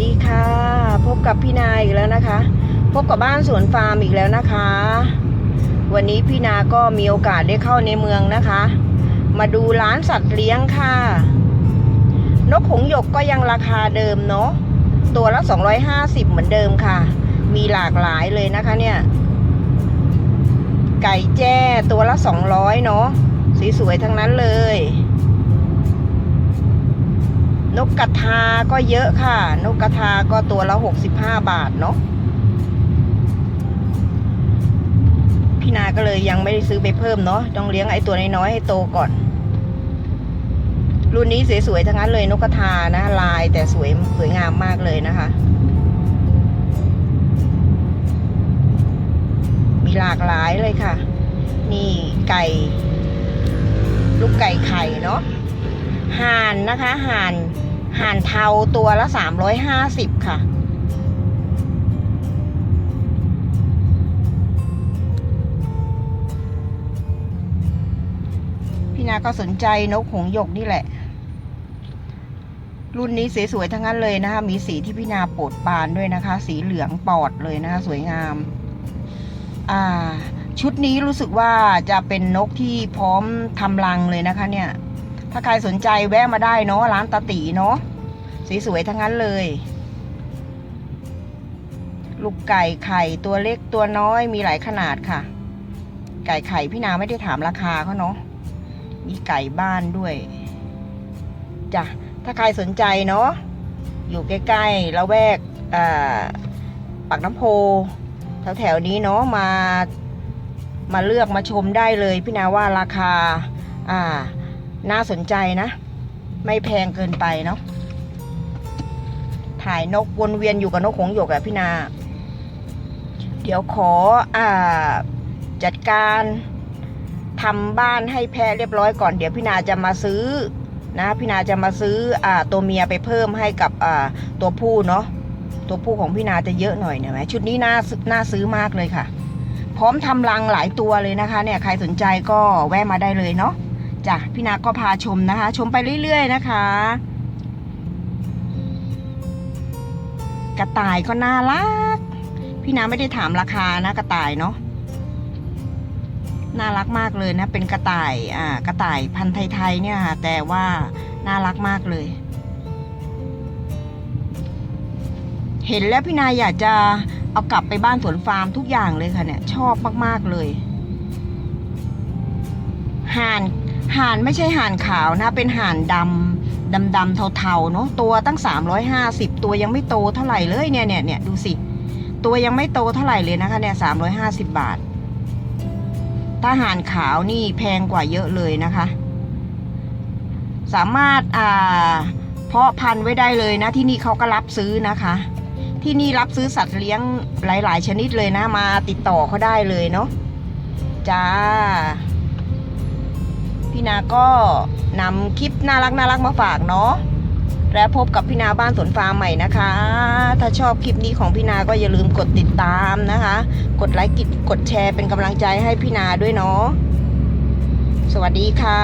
ดีค่ะ พบกับพี่นาอีกแล้วนะคะ พบกับบ้านสวนฟาร์มอีกแล้วนะคะ วันนี้พี่นาก็มีโอกาสได้เข้าในเมืองนะคะ มาดูร้านสัตว์เลี้ยงค่ะ นกหงหยกก็ยังราคาเดิมเนาะตัวละ 250 เหมือนเดิมค่ะ มีหลากหลายเลยนะคะเนี่ย ไก่แจ้ตัวละ 200 เนาะสวยๆทั้งนั้นเลย นกกระทาก็เยอะค่ะ นกกระทาก็ตัวละ65บาทเนาะพี่นาก็เลยยังไม่ได้ซื้อไปเพิ่มเนาะต้องเลี้ยงไอ้ตัวน้อยๆให้โตก่อน รุ่นนี้สวยๆทั้งนั้นเลยนกกระทานะลายแต่สวยสวยงามมากเลยนะคะ มีหลากหลายเลยค่ะ นี่ไก่ ลูกไก่ไข่เนาะห่านนะคะห่าน ห่านเทาตัวละสามร้อยห้าสิบค่ะ พี่นาก็สนใจนกหงหยกนี่แหละ รุ่นนี้สวยๆทั้งนั้นเลยนะคะ มีสีที่พี่นาโปรดปานด้วยนะคะ สีเหลืองปอดเลยนะคะ สวยงาม อ่า ชุดนี้รู้สึกว่าจะเป็นนกที่พร้อมทำรังเลยนะคะเนี่ย ถ้าใครสนใจแวะมาได้เนาะร้านตาตีเนาะสีสวยทั้งนั้นเลย ลูกไก่ไข่ตัวเล็กตัวน้อยมีหลายขนาดค่ะ ไก่ไข่พี่นาไม่ได้ถามราคาเขาเนาะมีไก่บ้านด้วยจ้ะถ้าใครสนใจเนาะอยู่ใกล้ๆละแวกปากน้ำโพแถวๆนี้เนาะมามาเลือกมาชมได้เลยพี่นาว่าราคาอ่า น่าสนใจนะ ไม่แพงเกินไปเนาะถ่ายนกวนเวียนอยู่กับนกหงหยกอะพี่นา เดี๋ยวขออ่าจัดการทำบ้านให้แพะเรียบร้อยก่อน เดี๋ยวพี่นาจะมาซื้อนะพี่นาจะมาซื้ออ่าตัวเมียไปเพิ่มให้กับอ่าตัวผู้เนาะตัวผู้ของพี่นาจะเยอะหน่อยเนี่ยไหมชุดนี้น่าซื้อน่าซื้อมากเลยค่ะ พร้อมทำรังหลายตัวเลยนะคะ เนี่ยใครสนใจก็แวะมาได้เลยเนาะ จ้ะพี่นาก็พาชมนะคะ ชมไปเรื่อยๆนะคะ กระต่ายก็น่ารัก พี่นาไม่ได้ถามราคานะกระต่ายเนาะน่ารักมากเลยนะ เป็นกระต่ายอ่ากระต่ายพันธุ์ไทยๆเนี่ยค่ะแต่ว่าน่ารักมากเลย เห็นแล้วพี่นาอยากจะเอากลับไปบ้านสวนฟาร์มทุกอย่างเลยค่ะเนี่ย ชอบมากๆเลยห่าน ห่านไม่ใช่ห่านขาวนะ เป็นห่านดำดำดำเทาๆเนาะตัวตั้งสามร้อยห้าสิบตัวยังไม่โตเท่าไหร่เลยเนี่ยเนี่ยเนี่ยดูสิ ตัวยังไม่โตเท่าไหร่เลยนะคะเนี่ยสามร้อยห้าสิบบาท ถ้าห่านขาวนี่แพงกว่าเยอะเลยนะคะ สามารถอ่าเพาะพันธุ์ไว้ได้เลยนะที่นี่เขาก็รับซื้อนะคะ ที่นี่รับซื้อสัตว์เลี้ยงหลาย ๆ ชนิดเลยนะมาติดต่อเขาได้เลยเนาะจ้า พี่นาก็นำคลิปน่ารักน่ารักมาฝากเนาะและพบกับพี่นาบ้านสวนฟาร์มใหม่นะคะ ถ้าชอบคลิปนี้ของพี่นาก็อย่าลืมกดติดตามนะคะ กดไลค์กดกดแชร์เป็นกำลังใจให้พี่นาด้วยเนาะสวัสดีค่ะ